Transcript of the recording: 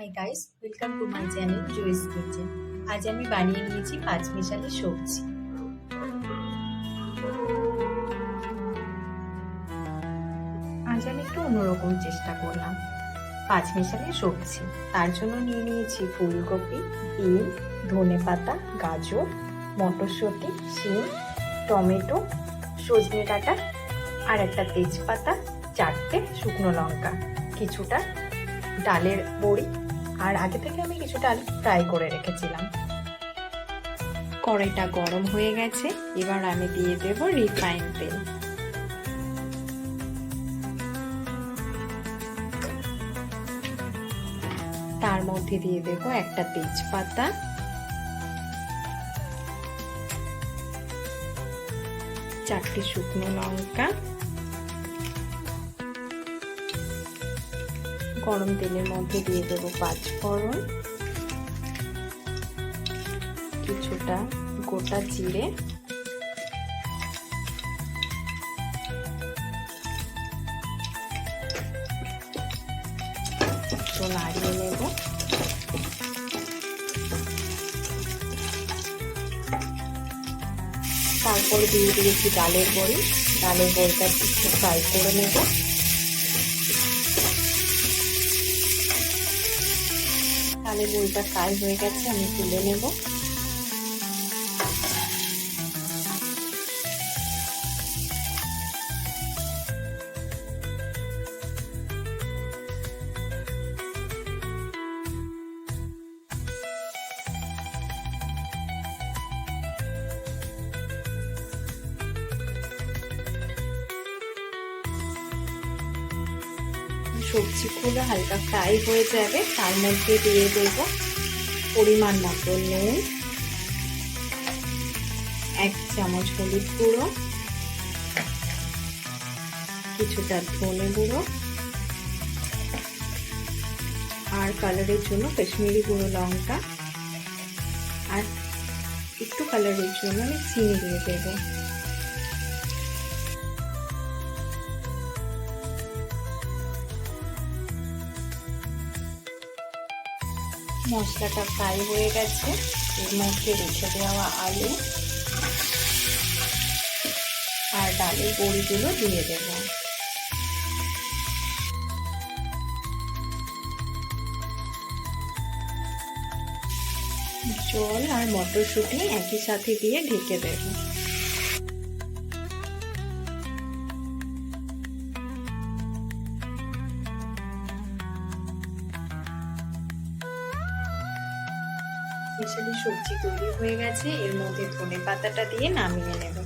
Hi guys welcome to my channel Jui's kitchen আজ আমি বানিয়ে নিয়েছি পাঁচ মিশালি সবজি। আজ আমি একটু অন্যরকম চেষ্টা করলাম। পাঁচ মিশালি সবজি। তার জন্য নিয়ে নিয়েছি ফুলকপি বিন ধনে পাতা, গাজর, মটরশুঁটি, শিম, টমেটো, সজনে ডাঁটা আর একটা তেজপাতা, চারটে শুকনো লঙ্কা। কিছুটা ডালের বড়ি আর আগে থেকে আমি কিছুটা ডাল ফ্রাই করে রেখেছিলাম। কড়াইটা গরম হয়ে গেছে, এবার আমি দিয়ে দেব রিফাইন তেল। তার মধ্যে দিয়ে দেব একটা তেজপাতা। চারটি শুকনো লঙ্কা। গরম তেলের মধ্যে দিয়ে দেব পাঁচ ফোড়ন, কিছুটা গোটা জিরে, একটু নাড়িয়ে নেব। তারপর দিয়ে দিয়েছি ডালের বড়ি। ডালের বড়িটা একটু ফ্রাই করে নেব। ডালের বইটা ফ্রাই হয়ে গেছে আমি তুলে নেব। সবজিগুলো হালকা ফ্রাই হয়ে যাবে, তার মধ্যে দিয়ে দেব পরিমাণ মতো নুন, এক চামচ হলুদ গুঁড়ো, কিছুটা ধনে গুঁড়ো, আর কালারের জন্য কাশ্মীরি গুঁড়ো লঙ্কা, আর একটু কালারের জন্য আমি চিনি দিয়ে দেবো। মশলাটা ফ্রাই হয়ে গেছে। এর মধ্যে রেখে দেওয়া আলু আর ডালের বড়িগুলো দিয়ে দেব। জল আর মটরশুঁটি একই সাথে দিয়ে ঢেকে দেব। স্পেশালি সবজি তৈরি হয়ে গেছে এর মধ্যে ধনে পাতাটা দিয়ে নামিয়ে নেব